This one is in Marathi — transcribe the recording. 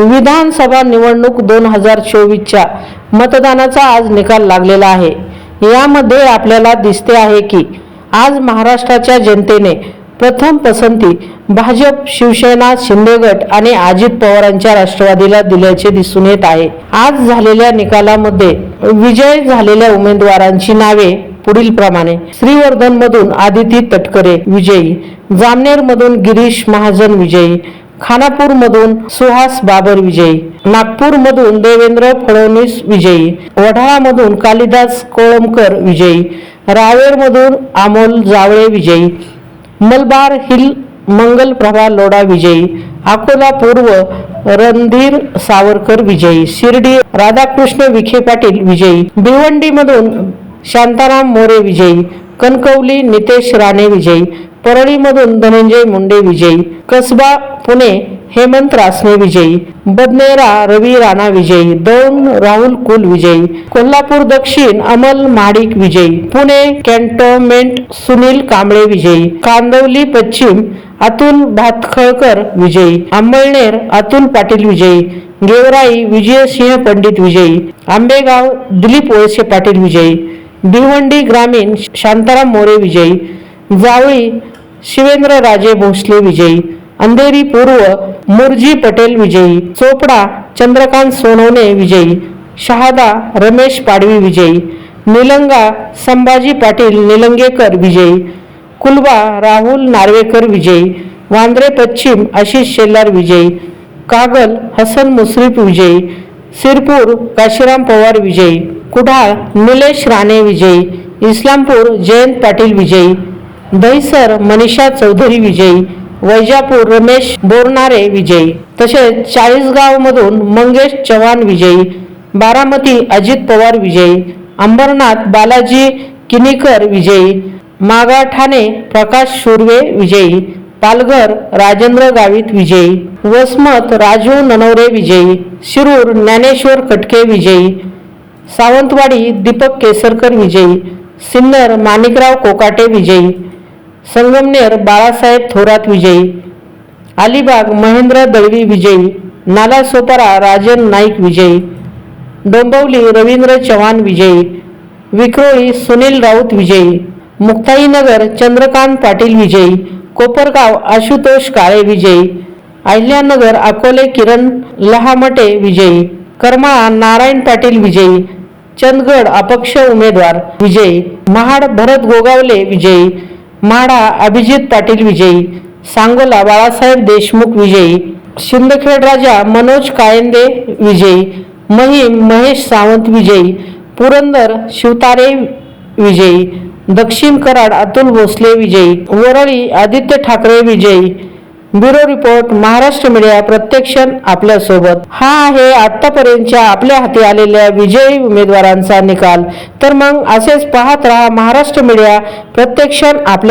विधानसभा निवडणूक दोन हजार चोवीसच्या मतदानाचा आज निकाल लागलेला आहे. यामध्ये आपल्याला दिसते आहे की आज महाराष्ट्राच्या जनतेने प्रथम पसंती भाजप शिवसेना शिंदेगट आणि अजित पवारांच्या राष्ट्रवादीला दिल्याचे दिसून येत आहे. आज झालेल्या निकालामध्ये विजय झालेल्या उमेदवारांची नावे पुढील प्रमाणे श्रीवर्धन मधून आदिती तटकरे विजयी जामनेर मधून गिरीश महाजन विजयी खानापूर मधून सुहास बाबर विजयी नागपूर मधून देवेंद्र फडणवीस विजयी वढाळा मधून कालिदास कोळंबकर विजयी रावेर मधून अमोल जावळे विजयी मलबार हिल मंगल प्रभा लोडा विजयी अकोला पूर्व रणधीर सावरकर विजयी शिर्डी राधाकृष्ण विखे पाटील विजयी भिवंडी मधून शांताराम मोरे विजयी कणकवली नितेश राणे विजयी परळीमधून धनंजय मुंडे विजयी कसबा पुणे हेमंत रासने विजयी बदनेरा रवी राणा विजयी दौंड राहुल कुल विजयी कोल्हापूर दक्षिण अमल महाडिक विजयी पुणे कॅन्टोन्मेंट सुनील कांबळे विजयी कांदवली पश्चिम अतुल भातखळकर विजयी अंबळनेर अतुल पाटील विजयी गेवराई विजयसिंह पंडित विजयी आंबेगाव दिलीप वळसे पाटील विजयी भिवंडी ग्रामीण शांताराम मोरे विजयी जावळी शिवेंद्र राजे भोसले विजयी अंधेरी पूर्व मुरजी पटेल विजयी चोपडा चंद्रकांत सोनवणे विजयी शहादा रमेश पाडवी विजयी निलंगा संभाजी पाटील निलंगेकर विजयी कुलबा राहुल नार्वेकर विजयी वांद्रे पश्चिम आशिष शेल्लार विजयी कागल हसन मुश्रीफ विजयी सिरपूर काशीराम पवार विजयी कुडाळ निलेश राणे विजयी इस्लामपूर जयंत पाटील विजयी दहिसर मनीषा चौधरी विजयी वैजापूर रमेश बोरनारे विजयी तसेच चाळीसगाव मधून मंगेश चव्हाण विजयी बारामती अजित पवार विजयी अंबरनाथ बालाजी किनीकर विजयी मागाठाणे प्रकाश सुर्वे विजयी पालघर राजेंद्र गावित विजयी वसमत राजू ननवरे विजयी शिरूर ज्ञानेश्वर कटके विजयी सावंतवाडी दीपक केसरकर विजयी सिन्नर माणिकराव कोकाटे विजयी संगमनेर बाळासाहेब थोरात विजयी अलिबाग महेंद्र दळवी विजयी नालासोपारा राजन नाईक विजयी डोंबवली रवींद्र चव्हाण विजयी विक्रोळी सुनील राऊत विजयी मुक्ताईनगर चंद्रकांत पाटील विजयी कोपरगाव आशुतोष काळे विजयी अहिल्यानगर अकोले किरण लहामटे विजयी करमाळा नारायण पाटील विजयी चंदगड अपक्ष उमेदवार विजयी महाड भरत गोगावले विजयी माडा अभिजित पाटील विजयी सांगोला बाळासाहेब देशमुख विजयी शिंदखेड राजा मनोज कायंदे विजयी महिम महेश सावंत विजयी पुरंदर शिवतारे विजयी दक्षिण कराड अतुल भोसले विजयी वरळी आदित्य ठाकरे विजयी. ब्युरो रिपोर्ट महाराष्ट्र मीडिया प्रत्यक्षण आपल्यासोबत. हा आहे आत्तापर्यंतच्या आपल्या हाती आलेल्या विजयी उमेदवारांचा निकाल. तर मग असेच पाहत राहा महाराष्ट्र मीडिया प्रत्यक्षण आपल्या